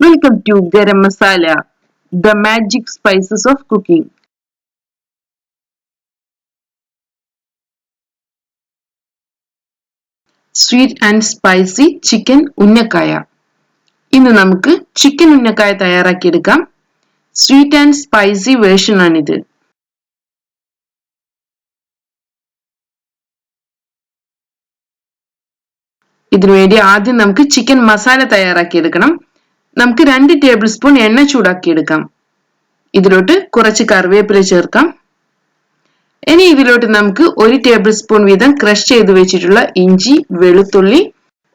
Welcome to garam masala the magic spices of cooking sweet and spicy chicken unnakkaya. ഇന്ന് നമുക്ക് chicken ഉന്നക്കായ തയ്യാറാക്കിയെടുക്കാം sweet and spicy version ആണിത്. ഇതിനുവേണ്ടി ആദ്യം നമുക്ക് ചിക്കൻ മസാല തയ്യാറാക്കിയെടുക്കണം നമുക്ക് രണ്ട് ടേബിൾ സ്പൂൺ എണ്ണ ചൂടാക്കിയെടുക്കാം. ഇതിലോട്ട് കുറച്ച് കറിവേപ്പില ചേർക്കാം. ഇനി ഇതിലോട്ട് നമുക്ക് ഒരു ടേബിൾ സ്പൂൺ വീതം ക്രഷ് ചെയ്ത് വെച്ചിട്ടുള്ള ഇഞ്ചി വെളുത്തുള്ളി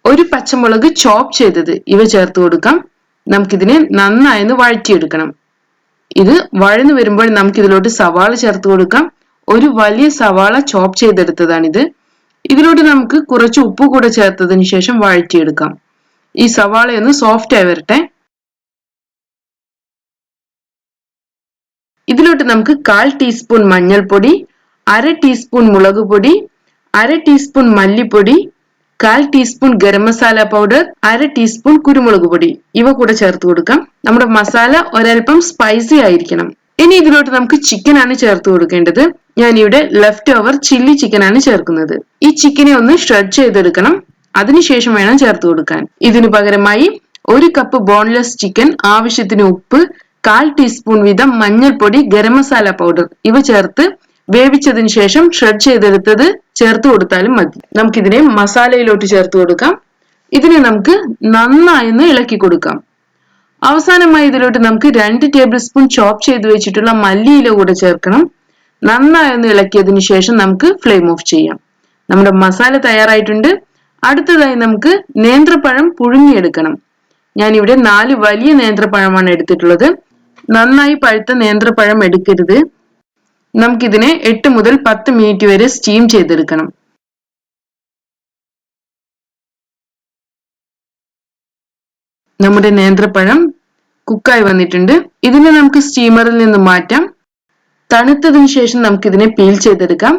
ഒരു പച്ചമുളക് ചോപ്പ് ചെയ്തത് ഇവ ചേർത്ത് കൊടുക്കാം. നമുക്കിതിനെ നന്നായി വഴറ്റിയെടുക്കണം. ഇത് വഴന്നു വരുമ്പോൾ നമുക്ക് ഇതിലോട്ട് സവാള ചേർത്ത് കൊടുക്കാം. ഒരു വലിയ സവാള ചോപ്പ് ചെയ്തെടുത്തതാണിത്. ഇതിലോട്ട് നമുക്ക് കുറച്ച് ഉപ്പ് കൂടെ ചേർത്തതിന് ശേഷം വഴറ്റിയെടുക്കാം. ഈ സവാള ഒന്ന് സോഫ്റ്റ് ആയി വരട്ടെ. ഇതിലോട്ട് നമുക്ക് കാൽ ടീസ്പൂൺ മഞ്ഞൾപ്പൊടി അര ടീസ്പൂൺ മുളക് പൊടി അര ടീസ്പൂൺ മല്ലിപ്പൊടി കാൽ ടീസ്പൂൺ ഗരം മസാല പൗഡർ അര ടീസ്പൂൺ കുരുമുളക് പൊടി. ഇവ കൂടെ ചേർത്ത് കൊടുക്കാം. നമ്മുടെ മസാല ഒരൽപ്പം സ്പൈസി ആയിരിക്കണം. ഇനി ഇതിലോട്ട് നമുക്ക് ചിക്കൻ ആണ് ചേർത്ത് കൊടുക്കേണ്ടത്. ഞാൻ ഇവിടെ ലെഫ്റ്റ് ഓവർ ചില്ലി ചിക്കൻ ആണ് ചേർക്കുന്നത്. ഈ ചിക്കനെ ഒന്ന് ഷ്രെഡ് ചെയ്തെടുക്കണം. അതിനുശേഷം വേണം ചേർത്ത് കൊടുക്കാൻ. ഇതിനു പകരമായി ഒരു കപ്പ് ബോൺലെസ് ചിക്കൻ ആവശ്യത്തിന് ഉപ്പ് കാൽ ടീസ്പൂൺ വീതം മഞ്ഞൾപ്പൊടി ഗരം മസാല പൗഡർ ഇവ ചേർത്ത് വേവിച്ചതിന് ശേഷം ഷ്രെഡ് ചെയ്തെടുത്തത് ചേർത്ത് കൊടുത്താലും മതി. നമുക്കിതിനെ മസാലയിലോട്ട് ചേർത്ത് കൊടുക്കാം. ഇതിനെ നമുക്ക് നന്നായി ഒന്ന് ഇളക്കി കൊടുക്കാം. അവസാനമായി ഇതിലോട്ട് നമുക്ക് രണ്ട് ടേബിൾ സ്പൂൺ ചോപ്പ് ചെയ്ത് വെച്ചിട്ടുള്ള മല്ലിയില കൂടെ ചേർക്കണം. നന്നായി ഒന്ന് ഇളക്കിയതിന് ശേഷം നമുക്ക് ഫ്ലെയിം ഓഫ് ചെയ്യാം. നമ്മുടെ മസാല തയ്യാറായിട്ടുണ്ട്. അടുത്തതായി നമുക്ക് നേന്ത്രപ്പഴം പുഴുങ്ങിയെടുക്കണം. ഇവിടെ നാല് വലിയ നേന്ത്രപ്പഴമാണ് എടുത്തിട്ടുള്ളത്. നന്നായി പഴുത്ത നേന്ത്രപ്പഴം എടുക്കരുത്. നമുക്കിതിനെ എട്ട് മുതൽ പത്ത് മിനിറ്റ് വരെ സ്റ്റീം ചെയ്തെടുക്കണം. നമ്മുടെ നേന്ത്രപ്പഴം കുക്കായി വന്നിട്ടുണ്ട്. ഇതിനെ നമുക്ക് സ്റ്റീമറിൽ നിന്ന് മാറ്റാം. തണുത്തതിന് ശേഷം നമുക്കിതിനെ പീൽ ചെയ്തെടുക്കാം.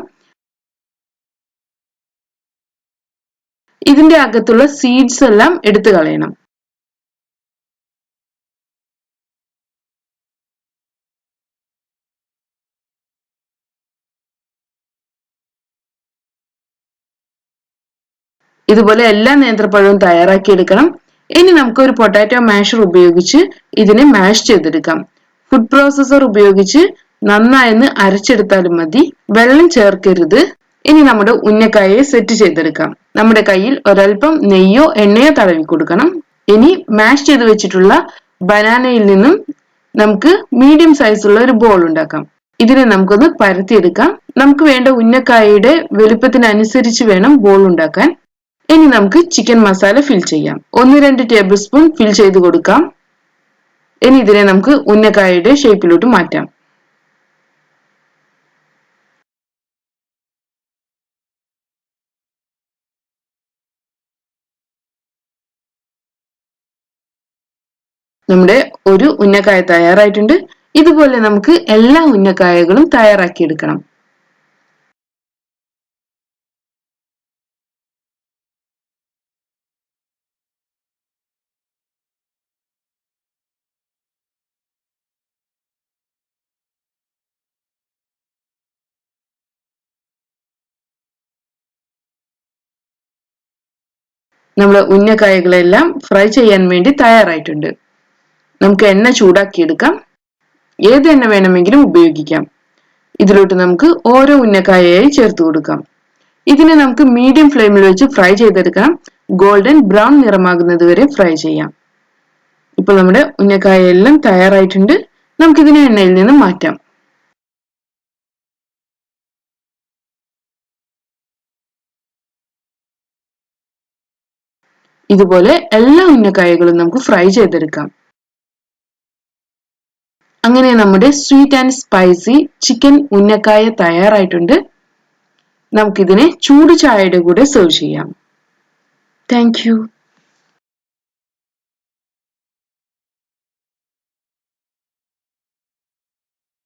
ഇതിന്റെ അകത്തുള്ള സീഡ്സ് എല്ലാം എടുത്തു കളയണം. ഇതുപോലെ എല്ലാ നേന്ത്രപ്പഴവും തയ്യാറാക്കിയെടുക്കണം ഇനി നമുക്ക് ഒരു പൊട്ടാറ്റോ മാഷർ ഉപയോഗിച്ച് ഇതിനെ മാഷ് ചെയ്തെടുക്കാം. ഫുഡ് പ്രോസസർ ഉപയോഗിച്ച് നന്നായെന്ന് അരച്ചെടുത്താലും മതി. വെള്ളം ചേർക്കരുത്. ഇനി നമ്മുടെ ഉന്നക്കായെ സെറ്റ് ചെയ്തെടുക്കാം. നമ്മുടെ കയ്യിൽ ഒരൽപ്പം നെയ്യോ എണ്ണയോ തടവി കൊടുക്കണം. ഇനി മാഷ് ചെയ്ത് വെച്ചിട്ടുള്ള ബനാനയിൽ നിന്നും നമുക്ക് മീഡിയം സൈസുള്ള ഒരു ബോൾ ഉണ്ടാക്കാം. ഇതിനെ നമുക്കൊന്ന് പരത്തിയെടുക്കാം. നമുക്ക് വേണ്ട ഉന്നക്കായയുടെ വലുപ്പത്തിനനുസരിച്ച് വേണം ബോൾ ഉണ്ടാക്കാൻ. ഇനി നമുക്ക് ചിക്കൻ മസാല ഫിൽ ചെയ്യാം. ഒന്ന് രണ്ട് ടേബിൾ സ്പൂൺ ഫിൽ ചെയ്ത് കൊടുക്കാം. ഇനി ഇതിനെ നമുക്ക് ഉന്നക്കായയുടെ ഷേപ്പിലോട്ട് മാറ്റാം. നമ്മുടെ ഒരു ഉന്നക്കായ തയ്യാറായിട്ടുണ്ട്. ഇതുപോലെ നമുക്ക് എല്ലാ ഉന്നക്കായകളും തയ്യാറാക്കി എടുക്കണം. നമ്മൾ ഉന്നക്കായകളെല്ലാം ഫ്രൈ ചെയ്യാൻ വേണ്ടി തയ്യാറായിട്ടുണ്ട്. നമുക്ക് എണ്ണ ചൂടാക്കിയെടുക്കാം. ഏത് എണ്ണ വേണമെങ്കിലും ഉപയോഗിക്കാം. ഇതിലോട്ട് നമുക്ക് ഓരോ ഉന്നക്കായയായി ചേർത്ത് കൊടുക്കാം. ഇതിനെ നമുക്ക് മീഡിയം ഫ്ലെയിമിൽ വെച്ച് ഫ്രൈ ചെയ്തെടുക്കാം. ഗോൾഡൻ ബ്രൗൺ നിറമാകുന്നത് വരെ ഫ്രൈ ചെയ്യാം. ഇപ്പോൾ നമ്മുടെ ഉന്നക്കായ എല്ലാം തയ്യാറായിട്ടുണ്ട്. നമുക്കിതിനെ എണ്ണയിൽ നിന്ന് മാറ്റാം. ഇതുപോലെ എല്ലാ ഉന്നക്കായകളും നമുക്ക് ഫ്രൈ ചെയ്തെടുക്കാം. അങ്ങനെ നമ്മുടെ sweet and spicy chicken unnakkaya തയ്യാറായിട്ടുണ്ട്. നമുക്കിതിനെ ചൂട് ചായയുടെ കൂടെ സെർവ് ചെയ്യാം. താങ്ക്